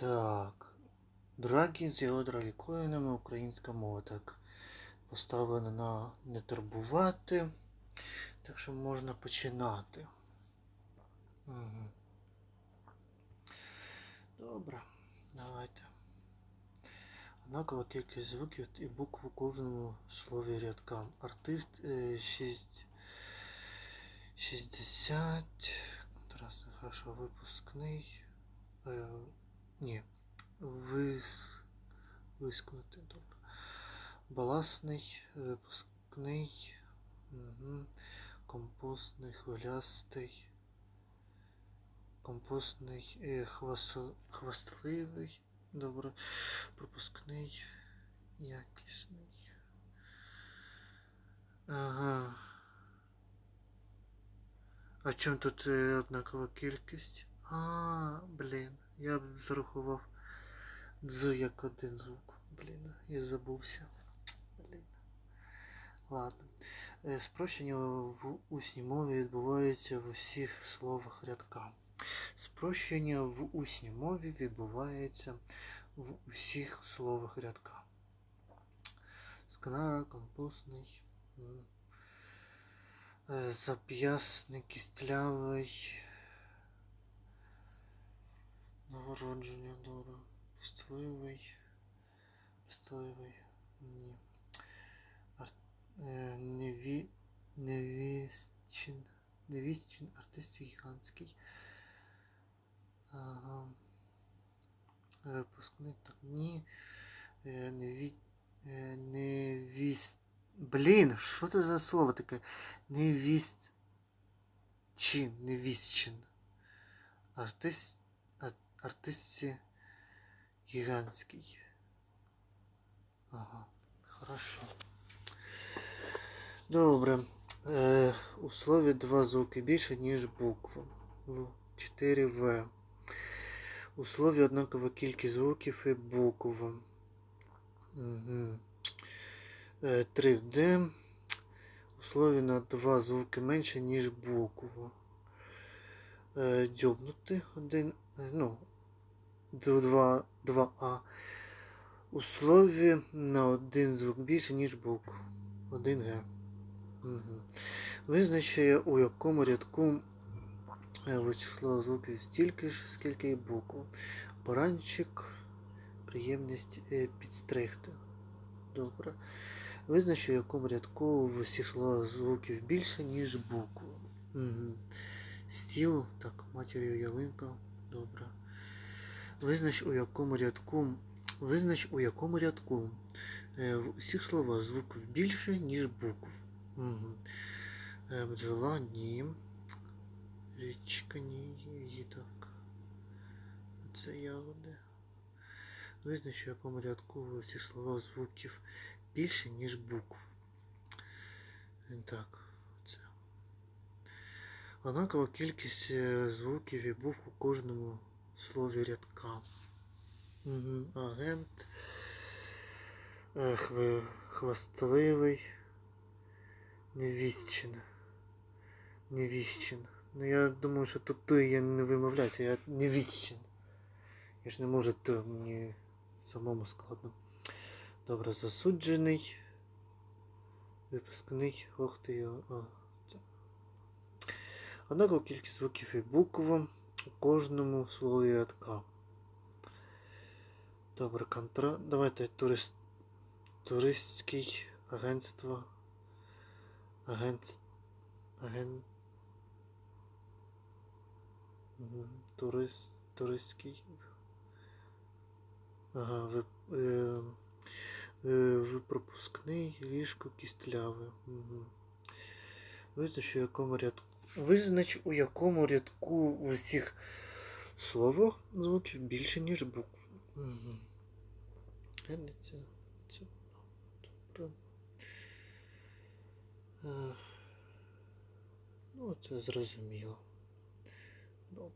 Так. Драгі з його драгікоїнами українська мова. Так. Поставлено на не турбувати. Так що можна починати. Угу. Добре, давайте. Однакова кількість звуків і букв у кожному слові рядка. Артист е, 6, 60. Тарас, хорошо, випускний. Ні. Вис, вискнути. Добре. Баласний, випускний. Угу. Компостний, хвилястий. Компостний, е, хвас, хвастливий. Добре. Пропускний. Якісний. Ага. А чому тут е, однакова кількість? А, блін. Я б зарахував дз як один звук. Блін, я забувся. Блін. Ладно. Е, Спрощення в усній мові відбувається в усіх словах рядка. Спрощення в усній мові відбувається в усіх словах рядка. Сканара, компостний, е, зап'ясний, кістлявий, нагородження, добре, пустливий, пустливий, ні. Ар, е, неві, невістчин, невістчин, артист гігантський. Ага. Випускний так ні. Е, Неві... е, Невіст... Блін, що це за слово таке? Невіст... Чин, невістчин. Артист... Артистці гігантський. Ага, хорошо. Добре. Е, у слові два звуки більше, ніж буква. 4 В. У слові однакова кількість звуків і букв. Угу. 3 Д. У слові на два звуки менше, ніж буква. Е, Дзьобнути один. е, Ну, 2, 2А. У слові на один звук більше, ніж букв. 1 Г. Угу. Визначає, у якому рядку е, усіх словах звуків стільки ж, скільки і букв. Баранчик, приємність е, підстригти. Добре. Визначу, у якому рядку в усіх словах звуків більше, ніж букв. Угу. Стіл, так, матір'ю ялинка. Добре. Визнач, у якому рядку. Визнач, у якому рядку е, в усіх словах звуків більше, ніж букв. Угу. Бджола, ні. Річка, ні. Її так. Це ягоди. Визнач, у якому рядку в усіх словах звуків більше, ніж букв. Е, Так, це. Однакова кількість звуків і букв у кожному слові рядка. Угу. Агент. е, хви- Хвастливий. Невістчин. Невіщин. Ну я думаю, що тут ти я не вимовляюся, я невістчин. Я ж не можу т, мені самому складно. Добре, засуджений. Випускний. Ох ти його. Це. Кількість звуків і букв у кожному слові рядка. Добре, контра. Давайте турист... туристський агентство. Агент... Мгм, Турист... Туристський. Ага, ви... Е... Е, випропускний ліжко кістляве. Угу. Визнач, у якому рядку. Визнач, у якому рядку в усіх словах звуків більше, ніж букв. Угу. Ну, це зрозуміло.